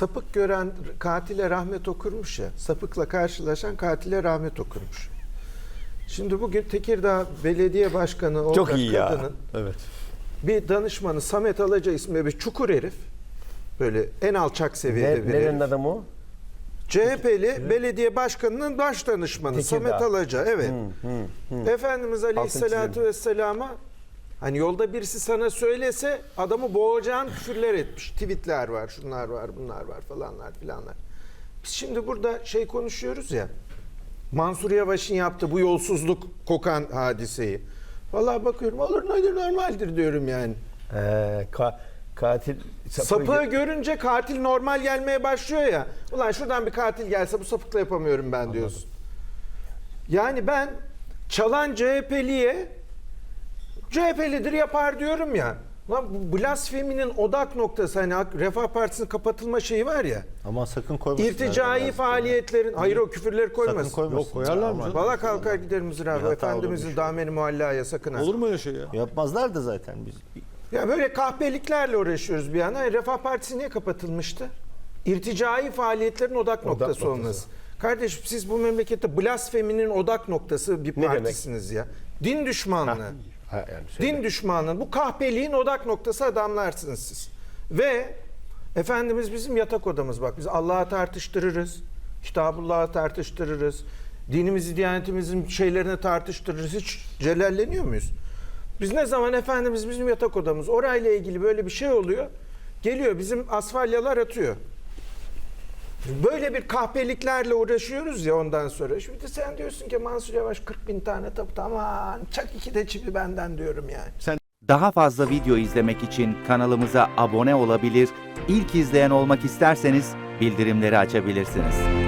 sapık gören katile rahmet okurmuş ya. Sapıkla karşılaşan katile rahmet okurmuş. Şimdi bugün Tekirdağ Belediye Başkanı olacak Çok iyi ya. kadının Evet. bir danışmanı Samet Alaca ismi bir çukur herif. Böyle en alçak seviyede Ne, bir nerenin herif. adamı o? CHP'li belediye başkanının baş danışmanı Tekirdağ. Samet Alaca evet. Efendimiz Aleyhisselatü çizelim. Vesselam'a hani yolda birisi sana söylese adamı boğacağın küfürler etmiş. Tweetler var, şunlar var, bunlar var falanlar filanlar. Biz şimdi burada şey konuşuyoruz ya. Mansur Yavaş'ın yaptığı bu yolsuzluk kokan hadiseyi. Vallahi bakıyorum olur nedir normaldir diyorum yani. Ee, ka- katil sapığı- Sapığı görünce katil normal gelmeye başlıyor ya. Ulan şuradan bir katil gelse bu sapıkla yapamıyorum ben diyorsun. Yani ben çalan CHP'liye CHP'lidir yapar diyorum ya. Lan bu blasfeminin odak noktası hani Refah Partisi'nin kapatılma şeyi var ya. Ama sakın koymasınlar. İrticai Yani. faaliyetlerin hayır o küfürleri koymasın. Sakın koymasın. Yok, koyarlar mı? Valla kalkar gider mızrağı. Efendimizin dameni muallaya sakın. Olur mu öyle şey ya? Yapmazlar da zaten biz. Ya böyle kahpeliklerle uğraşıyoruz bir yana. Refah Partisi niye kapatılmıştı? İrticai faaliyetlerin odak, noktası, noktası. olması. Kardeşim siz bu memlekette blasfeminin odak noktası bir Ne partisiniz ya. Din düşmanlığı. Ha, yani söyle. Din düşmanlığı. Bu kahpeliğin odak noktası adamlarsınız siz. Ve Efendimiz bizim yatak odamız bak. Biz Allah'a tartıştırırız. Kitabullah'ı tartıştırırız. Dinimizi, diyanetimizin şeylerini tartıştırırız. Hiç celalleniyor muyuz? Biz ne zaman Efendimiz bizim yatak odamız. Orayla ilgili böyle bir şey oluyor. Geliyor bizim asfalyalar atıyor. Böyle bir kahpeliklerle uğraşıyoruz ya ondan sonra. Şimdi sen diyorsun ki Mansur Yavaş 40 bin tane taput aman çak iki de çipi benden diyorum yani. Daha fazla video izlemek için kanalımıza abone olabilir, ilk izleyen olmak isterseniz bildirimleri açabilirsiniz.